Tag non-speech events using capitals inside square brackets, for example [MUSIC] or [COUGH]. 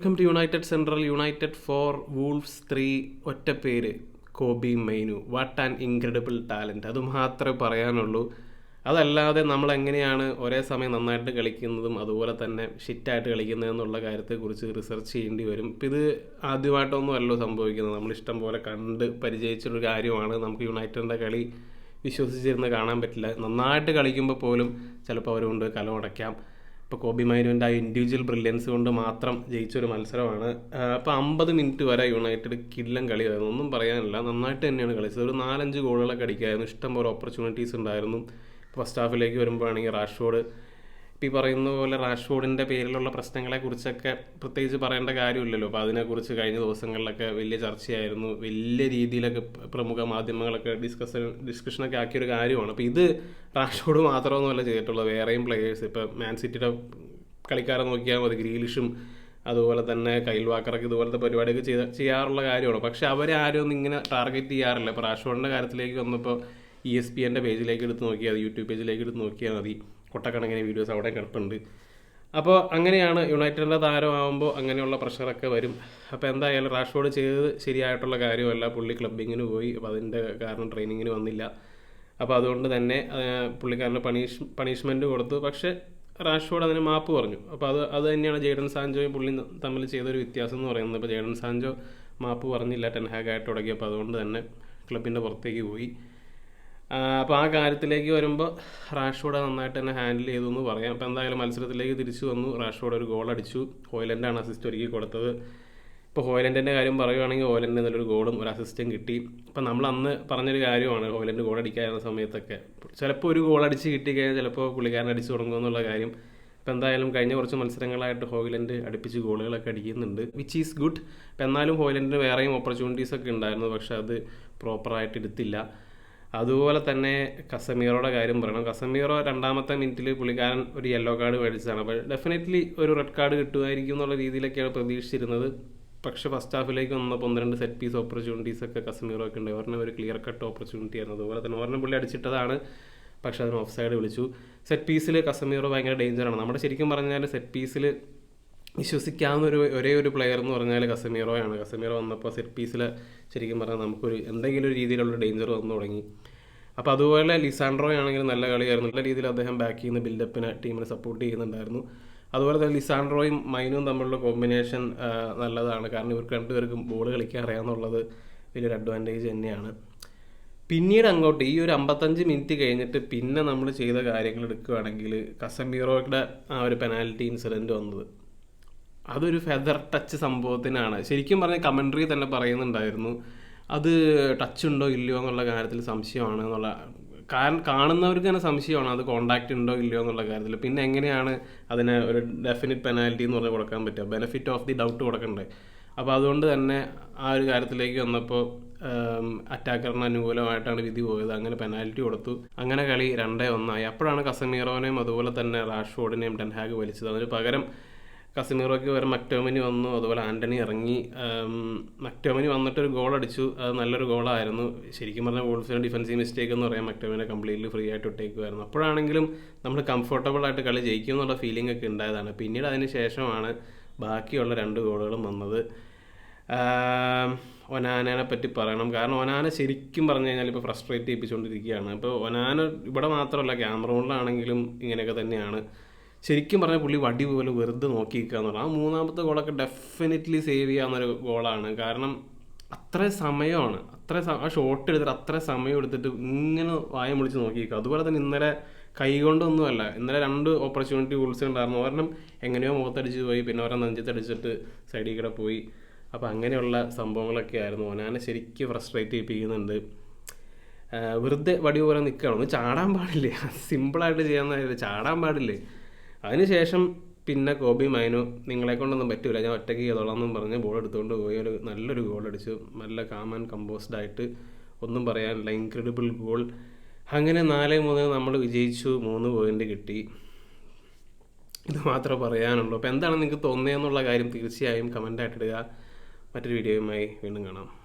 Welcome to United central United four Wolves three ഒറ്റ പേര് Kobbie Mainoo what an incredible talent അത് മാത്രമേ പറയാനുള്ളൂ. അതല്ലാതെ നമ്മൾ എങ്ങനെയാണ് ഒരേ സമയം നന്നായിട്ട് കളിക്കുന്നതും അതുപോലെ തന്നെ ഷിറ്റായിട്ട് കളിക്കുന്നതെന്നുള്ള കാര്യത്തെക്കുറിച്ച് റിസർച്ച് ചെയ്യേണ്ടി വരും. ഇപ്പം ഇത് ആദ്യമായിട്ടൊന്നും അല്ലോ സംഭവിക്കുന്നത്. നമ്മൾ ഇഷ്ടം പോലെ കണ്ട് പരിചയിച്ചൊരു കാര്യമാണ് നമുക്ക് യുണൈറ്റഡിന്റെ കളി വിശ്വസിച്ചിരുന്ന് കാണാൻ പറ്റില്ല. നന്നായിട്ട് കളിക്കുമ്പോൾ പോലും ചിലപ്പോൾ അവരുകൊണ്ട് കലമടയ്ക്കാം ഇപ്പോൾ കോബി മൈനുവിന്റെ ആ ഇൻഡിവിജ്വൽ ബ്രില്യൻസ് കൊണ്ട് മാത്രം ജയിച്ചൊരു മത്സരമാണ്. അപ്പോൾ അമ്പത് മിനിറ്റ് വരെ യുണൈറ്റഡ് കില്ലം കളിയായിരുന്നു. ഒന്നും പറയാനില്ല. നന്നായിട്ട് തന്നെയാണ് കളിച്ചത്. ഒരു നാലഞ്ച് ഗോളുകളൊക്കെ അടിക്കായിരുന്നു. ഇഷ്ടംപോലെ ഓപ്പർച്യൂണിറ്റീസ് ഉണ്ടായിരുന്നു. ഫസ്റ്റ് ഹാഫിലേക്ക് വരുമ്പോഴാണെങ്കിൽ റാഷ്ഫോർഡ് ഈ പറയുന്ന പോലെ റാഷ്ഫോർഡിന്റെ പേരിലുള്ള പ്രശ്നങ്ങളെക്കുറിച്ചൊക്കെ പ്രത്യേകിച്ച് പറയേണ്ട കാര്യമില്ലല്ലോ. അപ്പോൾ അതിനെക്കുറിച്ച് കഴിഞ്ഞ ദിവസങ്ങളിലൊക്കെ വലിയ ചർച്ചയായിരുന്നു. വലിയ രീതിയിലൊക്കെ പ്രമുഖ മാധ്യമങ്ങളൊക്കെ ഡിസ്കസ് ഡിസ്കഷനൊക്കെ ആക്കിയൊരു കാര്യമാണ്. അപ്പോൾ ഇത് റാഷ്ഫോർഡ് മാത്രമൊന്നുമല്ല ചെയ്തിട്ടുള്ളത്. വേറെയും പ്ലെയേഴ്സ് ഇപ്പോൾ മാൻ സിറ്റിയുടെ കളിക്കാരെ നോക്കിയാൽ മതി. ഗ്രീലിഷും അതുപോലെ തന്നെ കൈൽ ഇതുപോലത്തെ പരിപാടിയൊക്കെ ചെയ്ത ചെയ്യാറുള്ള കാര്യമാണ്. പക്ഷെ അവരെ ആരും ഒന്നും ഇങ്ങനെ ടാർഗറ്റ് ചെയ്യാറില്ല. ഇപ്പോൾ റാഷ്ഫോർഡിന്റെ കാര്യത്തിലേക്ക് വന്നപ്പോൾ ഇ എസ് പി എന്റെ പേജിലേക്ക് എടുത്ത് നോക്കിയാൽ മതി. യൂട്യൂബ് പേജിലേക്ക് എടുത്ത് നോക്കിയാൽ മതി. കൊട്ടക്കണക്കിന് വീഡിയോസ് അവിടെ കിടപ്പുണ്ട്. അപ്പോൾ അങ്ങനെയാണ് യുണൈറ്റഡിന്റെ താരമാകുമ്പോൾ അങ്ങനെയുള്ള പ്രഷറൊക്കെ വരും. അപ്പോൾ എന്തായാലും റാഷ്ഫോർഡ് ചെയ്തത് ശരിയായിട്ടുള്ള കാര്യമല്ല. പുള്ളി ക്ലബിങ്ങിന് പോയി. അപ്പോൾ അതിന്റെ കാരണം ട്രെയിനിങ്ങിന് വന്നില്ല. അപ്പോൾ അതുകൊണ്ട് തന്നെ പുള്ളിക്കാരന് പണീഷ് പണിഷ്മെന്റ് കൊടുത്തു. പക്ഷേ റാഷ്ഫോർഡ് അതിന് മാപ്പ് പറഞ്ഞു. അപ്പോൾ അത് അത് തന്നെയാണ് ജേഡൻ സാഞ്ചോയും പുള്ളി തമ്മിൽ ചെയ്തൊരു വ്യത്യാസം എന്ന് പറയുന്നത്. അപ്പോൾ ജേഡൻ സാഞ്ചോ മാപ്പ് പറഞ്ഞില്ല. ടെൻഹാഗായിട്ട് തുടങ്ങിയപ്പോൾ അതുകൊണ്ട് തന്നെ ക്ലബിന്റെ പുറത്തേക്ക് പോയി. അപ്പോൾ ആ കാര്യത്തിലേക്ക് വരുമ്പോൾ റാഷ്ഫോർഡ് നന്നായിട്ട് തന്നെ ഹാൻഡിൽ ചെയ്തു എന്ന് പറയാം. അപ്പോൾ എന്തായാലും മത്സരത്തിലേക്ക് തിരിച്ചു വന്നു. റാഷ്ഫോർഡ് ഒരു ഗോൾ അടിച്ചു. ഹോയിലൻഡാണ് അസിസ്റ്റ് ഒരുക്കി കൊടുത്തത്. ഇപ്പോൾ ഹോയ്ലൻഡിന്റെ കാര്യം പറയുകയാണെങ്കിൽ ഹോയിലൻഡിന് നല്ലൊരു ഗോളും ഒരു അസിസ്റ്റും കിട്ടി. അപ്പം നമ്മൾ അന്ന് പറഞ്ഞൊരു കാര്യമാണ് ഹോയ്ലൻഡ് ഗോൾ അടിക്കാതിരുന്ന സമയത്തൊക്കെ. ചിലപ്പോൾ ഒരു ഗോൾ അടിച്ച് കിട്ടിക്കഴിഞ്ഞാൽ ചിലപ്പോൾ പുള്ളിക്കാരൻ അടിച്ചു തുടങ്ങുമെന്നുള്ള കാര്യം. ഇപ്പം എന്തായാലും കഴിഞ്ഞ കുറച്ച് മത്സരങ്ങളായിട്ട് ഹോയിലൻഡ് അടുപ്പിച്ച് ഗോളുകളൊക്കെ അടിക്കുന്നുണ്ട് വിച്ച് ഈസ് ഗുഡ് ഇപ്പം എന്നാലും ഹോയ്ലൻഡിന് വേറെയും ഓപ്പർച്യൂണിറ്റീസ് ഒക്കെ ഉണ്ടായിരുന്നു പക്ഷേ അത് പ്രോപ്പറായിട്ട് എടുത്തില്ല. അതുപോലെ തന്നെ കസമീറോയുടെ കാര്യം പറയണം. കസമീറോ രണ്ടാമത്തെ മിനിറ്റിൽ പുള്ളിക്കാരൻ ഒരു യെല്ലോ കാർഡ് മേടിച്ചതാണ്. അപ്പോൾ ഡെഫിനറ്റ്ലി ഒരു റെഡ് കാർഡ് കിട്ടുമായിരിക്കും എന്നുള്ള രീതിയിലൊക്കെയാണ് പ്രതീക്ഷിച്ചിരുന്നത്. പക്ഷെ ഫസ്റ്റ് ഹാഫിലേക്ക് വന്നപ്പോൾ ഒന്ന് രണ്ട് സെറ്റ് പീസ് ഓപ്പർച്യൂണിറ്റീസ് ഒക്കെ കസമീറോ ഒക്കെ ഉണ്ട്. ഒരെണ്ണം ഒരു ക്ലിയർ കട്ട് ഓപ്പർച്യൂണിറ്റി ആയിരുന്നു അതുപോലെ തന്നെ ഒരെണ്ണം പുള്ളി അടിച്ചിട്ടതാണ്. പക്ഷെ അതിന് ഓഫ് സൈഡ് വിളിച്ചു സെറ്റ് പീസിൽ കസമീറോ ഭയങ്കര ഡേഞ്ചറാണ് നമ്മുടെ ശരിക്കും പറഞ്ഞാൽ സെറ്റ് പീസിൽ വിശ്വസിക്കാവുന്ന ഒരു ഒരേ ഒരു പ്ലെയർ എന്ന് പറഞ്ഞാൽ കസമീറോയാണ്. കസമീറോ വന്നപ്പോൾ സെറ്റ് പീസിൽ ശരിക്കും പറഞ്ഞാൽ നമുക്കൊരു എന്തെങ്കിലും ഒരു രീതിയിലുള്ള ഡേഞ്ചർ വന്നു തുടങ്ങി. അപ്പോൾ അതുപോലെ ലിസാൻഡ്രോ ആണെങ്കിലും നല്ല കളിയായിരുന്നു. നല്ല രീതിയിൽ അദ്ദേഹം ബാക്ക് ചെയ്യുന്ന ബിൽഡപ്പിനെ ടീമിനെ സപ്പോർട്ട് ചെയ്യുന്നുണ്ടായിരുന്നു. അതുപോലെ തന്നെ ലിസാൻഡ്രോയും മൈനും തമ്മിലുള്ള കോമ്പിനേഷൻ നല്ലതാണ്. കാരണം ഇവർക്ക് രണ്ടുപേർക്കും ബോൾ കളിക്കാൻ അറിയാമെന്നുള്ളത് വലിയൊരു അഡ്വാന്റേജ് തന്നെയാണ്. പിന്നീട് അങ്ങോട്ട് ഈ ഒരു അമ്പത്തഞ്ച് മിനിറ്റ് കഴിഞ്ഞിട്ട് പിന്നെ നമ്മൾ ചെയ്ത കാര്യങ്ങൾ എടുക്കുകയാണെങ്കിൽ കസമീറോയുടെ ആ ഒരു പെനാൽറ്റി ഇൻസിഡന്റ് വന്നത്. അതൊരു ഫെദർ ടച്ച് സംഭവത്തിനാണ്. ശരിക്കും പറഞ്ഞ കമൻട്രി തന്നെ പറയുന്നുണ്ടായിരുന്നു. അത് ടച്ച് ഉണ്ടോ ഇല്ലയോ എന്നുള്ള കാര്യത്തിൽ സംശയമാണ് എന്നുള്ള കാരണം കാണുന്നവർക്ക് തന്നെ സംശയമാണ് അത് കോണ്ടാക്റ്റ് ഉണ്ടോ ഇല്ലയോ എന്നുള്ള കാര്യത്തിൽ. പിന്നെ എങ്ങനെയാണ് അതിന് ഒരു ഡെഫിനിറ്റ് പെനാൽറ്റി എന്ന് പറഞ്ഞ് കൊടുക്കാൻ പറ്റുക? ബെനഫിറ്റ് ഓഫ് ദി ഡൗട്ട് കൊടുക്കണ്ടേ? അപ്പോൾ അതുകൊണ്ട് തന്നെ ആ ഒരു കാര്യത്തിലേക്ക് വന്നപ്പോൾ അറ്റാക്കറിന് അനുകൂലമായിട്ടാണ് വിധി പോയത്. അങ്ങനെ പെനാൽറ്റി കൊടുത്തു. അങ്ങനെ കളി രണ്ടേ ഒന്നായി. അപ്പോഴാണ് കസമീറോനെയും അതുപോലെ തന്നെ റാഷ്ഫോർഡിനെയും ടെൻഹാഗ് വലിച്ചത്. അതിന് പകരം കസിമീറോയ്ക്ക് പകരം മക്ടോമിനി വന്നു അതുപോലെ ആന്റണി ഇറങ്ങി. മക്ടോമിനി വന്നിട്ട് ഒരു ഗോൾ അടിച്ചു. അത് നല്ലൊരു ഗോളായിരുന്നു ശരിക്കും പറഞ്ഞാൽ വോൾഫിന്റെ ഡിഫൻസീവ് മിസ്റ്റേക്ക് എന്ന് പറയാം മക്ടോമിനെ കംപ്ലീറ്റ്ലി ഫ്രീ ആയിട്ട് ഇട്ടേക്കുമായിരുന്നു അപ്പോഴാണെങ്കിലും നമ്മൾ കംഫർട്ടബിൾ ആയിട്ട് കളി ജയിക്കും എന്നുള്ള ഫീലിംഗ് ഒക്കെ ഉണ്ടായതാണ്. പിന്നീട് അതിന് ശേഷമാണ് ബാക്കിയുള്ള രണ്ട് ഗോളുകളും വന്നത്. ഒനാനനെ പറ്റി പറയണം. കാരണം ഒനാന ശരിക്കും പറഞ്ഞു കഴിഞ്ഞാൽ ഇപ്പോൾ ഫ്രസ്ട്രേറ്റ് ചെയ്യിപ്പിച്ചുകൊണ്ടിരിക്കുകയാണ് ഇപ്പോൾ ഒനാന ഇവിടെ മാത്രമല്ല ക്യാമറൂണിലാണെങ്കിലും ഇങ്ങനെയൊക്കെ തന്നെയാണ്. ശരിക്കും പറഞ്ഞാൽ പുള്ളി വടി പോലെ വെറുതെ നോക്കി നിൽക്കുക എന്ന് പറഞ്ഞാൽ ആ മൂന്നാമത്തെ ഗോളൊക്കെ ഡെഫിനറ്റ്ലി സേവ് ചെയ്യാവുന്നൊരു ഗോളാണ്. കാരണം അത്ര സമയമാണ്. അത്ര ആ ഷോട്ട് എടുത്തിട്ട് അത്ര സമയം എടുത്തിട്ട് ഇങ്ങനെ വായം വിളിച്ച് നോക്കി നിൽക്കുക അതുപോലെ തന്നെ ഇന്നലെ കൈ കൊണ്ടൊന്നുമല്ല ഇന്നലെ രണ്ട് ഓപ്പർച്യൂണിറ്റി ഗോൾസ് ഉണ്ടായിരുന്നു. ഒരെണ്ണം എങ്ങനെയോ മുഖത്തടിച്ച് പോയി പിന്നെ ഒരെണ്ണം നെഞ്ചത്തടിച്ചിട്ട് സൈഡിൽ കൂടെ പോയി. അപ്പോൾ അങ്ങനെയുള്ള സംഭവങ്ങളൊക്കെ ആയിരുന്നു. ഓനാനെ ശരിക്കും ഫ്രസ്ട്രേറ്റ് ചെയ്യിപ്പിക്കുന്നുണ്ട്. വെറുതെ വടി പോലെ നിൽക്കുകയാണ് ഒന്ന് [LAUGHS] ചാടാൻ പാടില്ലേ. സിമ്പിളായിട്ട് ചെയ്യാവുന്ന ചാടാൻ പാടില്ലേ? അതിനുശേഷം പിന്നെ കോബി മൈനു നിങ്ങളെ കൊണ്ടൊന്നും പറ്റൂല. ഞാൻ ഒറ്റയ്ക്ക് ചെയ്തോളാം എന്നും പറഞ്ഞ് ബോൾ എടുത്തുകൊണ്ട് പോയി. ഒരു നല്ലൊരു ഗോൾ അടിച്ചു. നല്ല കാം ആൻഡ് കമ്പോസ്ഡ് ആയിട്ട് ഒന്നും പറയാനില്ല. ഇൻക്രെഡിബിൾ ഗോൾ അങ്ങനെ നാല് മൂന്ന് നമ്മൾ വിജയിച്ചു. മൂന്ന് പോയിന്റ് കിട്ടി. ഇത് മാത്രമേ പറയാനുള്ളൂ. അപ്പോൾ എന്താണ് നിങ്ങൾക്ക് തോന്നിയെന്നുള്ള കാര്യം തീർച്ചയായും കമന്റായിട്ട് ഇടുക. മറ്റൊരു വീഡിയോയുമായി വീണ്ടും കാണാം.